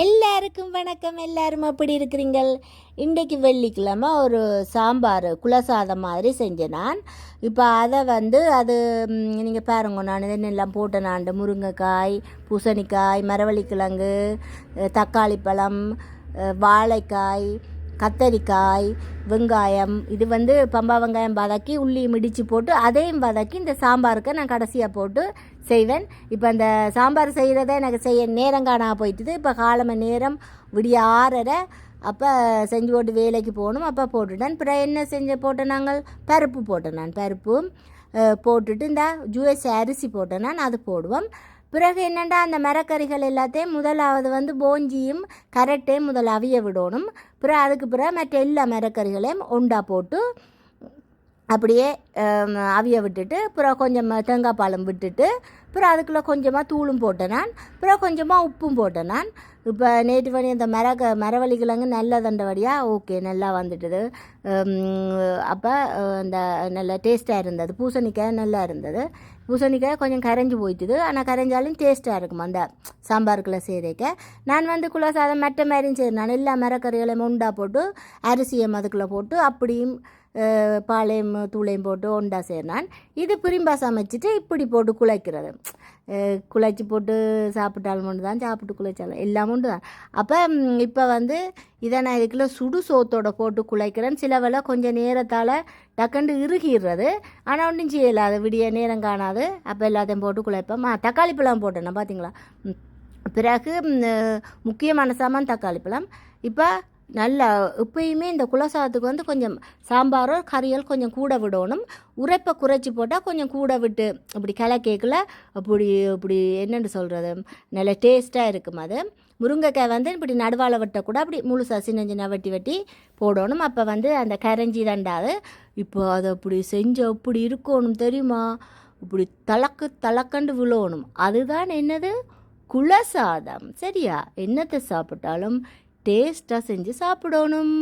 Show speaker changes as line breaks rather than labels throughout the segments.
எல்லாருக்கும் வணக்கம். எல்லாரும் எப்படி இருக்கிறீங்கள்? இன்றைக்கு வெள்ளிக்கிழமை ஒரு சாம்பார் குலசாதம் மாதிரி செஞ்சேன் நான். இப்போ அதை வந்து அது நீங்கள் பாருங்க நான் என்னெல்லாம் போட்டேன் நான். முருங்கைக்காய் பூசணிக்காய் மரவள்ளிக்கிழங்கு தக்காளி பழம் வாழைக்காய் கத்தரிக்காய் வெங்காயம் இது வந்து பம்பா வெங்காயம் வதக்கி உள்ளியும் இடித்து போட்டு அதையும் வதக்கி இந்த சாம்பாருக்கு நான் கடைசியாக போட்டு செய்வேன். இப்போ அந்த சாம்பார் செய்கிறத எனக்கு செய்ய நேரம் காணா போயிட்டுது. இப்போ காலம நேரம் விடிய ஆறரை. அப்போ செஞ்சு போட்டு வேலைக்கு போகணும். அப்போ போட்டுட்டேன். அப்புறம் என்ன செஞ்ச போட்டேன் நாங்கள்? பருப்பு போட்டேன் நான். பருப்பு போட்டுட்டு இந்த ஜூஎஸ் அரிசி போட்டேன். நான் அது போடுவோம். பிறகு என்னென்னா அந்த மரக்கறிகள் எல்லாத்தையும் முதலாவது வந்து போஞ்சியும் கரெக்டையும் முதல்ல அவிய விடணும். பிறகு அதுக்கு பிறகு மற்ற எல்லா மரக்கறிகளையும் உண்டா போட்டு அப்படியே அவிய விட்டுட்டு அப்புறம் கொஞ்சம் தேங்காய் பாலும் விட்டுட்டு அப்புறம் அதுக்குள்ளே கொஞ்சமாக தூளும் போட்டேன் நான். அப்புறம் கொஞ்சமாக உப்பும் போட்டேன் நான். இப்போ நேற்று பண்ணி இந்த மரக மரவள்ளிக்கிழங்கு நல்ல தண்டவடியாக ஓகே நல்லா வந்துட்டுது. அப்போ அந்த நல்ல டேஸ்ட்டாக இருந்தது. பூசணிக்காய் நல்லா இருந்தது. பூசணிக்காய் கொஞ்சம் கரைஞ்சி போயிட்டுது. ஆனால் கரைஞ்சாலும் டேஸ்ட்டாக இருக்கும்? அந்த சாம்பாருக்குள்ளே செய்கிறக்க நான் வந்து குள்ள சாதம் மற்ற மாதிரியும் செய்கிறேன் நான் எல்லா மரக்கறிகளையும் உண்டா போட்டு அரிசியை அதுக்குள்ளே போட்டு அப்படியும் பாலையும் தூளையும் போட்டு உண்டா செய்கிறேன் இது பிரிம்பா சமைச்சிட்டு இப்படி போட்டு குழைக்கிறது குழைச்சி போட்டு சாப்பிட்டாலும் மட்டும் தான் சாப்பிட்டு குழைச்சாலும் எல்லாம் மட்டும் தான் அப்போ இப்போ வந்து இதை நான் இதுக்குள்ள சுடு சோத்தோட போட்டு குழைக்கிறேன் சில கொஞ்சம் நேரத்தால் டக்குண்டு இறுகிடுறது. ஆனால் ஒன்றும் செய்யலாத விடிய நேரம் காணாது. அப்போ எல்லாத்தையும் போட்டு குழைப்பேன் தக்காளி பழம் போட்டேன்னா பார்த்தீங்களா பிறகு முக்கியமான சாமான் தக்காளி பழம். இப்போ நல்லா எப்பயுமே இந்த குலசாதத்துக்கு வந்து கொஞ்சம் சாம்பாரோ கறியல் கொஞ்சம் கூட விடணும். உரைப்பை குறைச்சி போட்டால் கொஞ்சம் கூட விட்டு இப்படி கிளக்கேக்கில் அப்படி இப்படி என்னென்னு சொல்கிறது நல்ல டேஸ்ட்டாக இருக்கும் அது. முருங்கைக்காய் வந்து இப்படி நடுவால் வெட்டக்கூட அப்படி முழுசாக சின்ன சின்ன வெட்டி வெட்டி போடணும். அப்போ வந்து அந்த கரைஞ்சி தண்டாது. இப்போ அதை அப்படி செஞ்சு அப்படி இருக்கணும் தெரியுமா? இப்படி தலக்கு தலக்கண்டு விழணும். அதுதான் என்னது? குலசாதம். சரியா? என்னத்தை சாப்பிட்டாலும் டேஸ்ட்டாக செஞ்சு சாப்பிடணும்.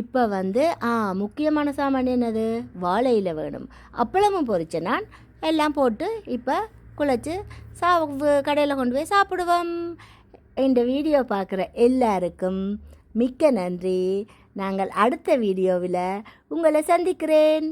இப்போ வந்து ஆ முக்கியமான சாமான் என்னது? வாழையில் வேணும். அப்பளமும் பொரிச்ச நான் எல்லாம் போட்டு இப்போ குழச்சி சா கடையில் கொண்டு போய் சாப்பிடுவோம். இந்த வீடியோ பார்க்குற எல்லாருக்கும் மிக்க நன்றி. நாங்கள் அடுத்த வீடியோவில் உங்களை சந்திக்கிறேன்.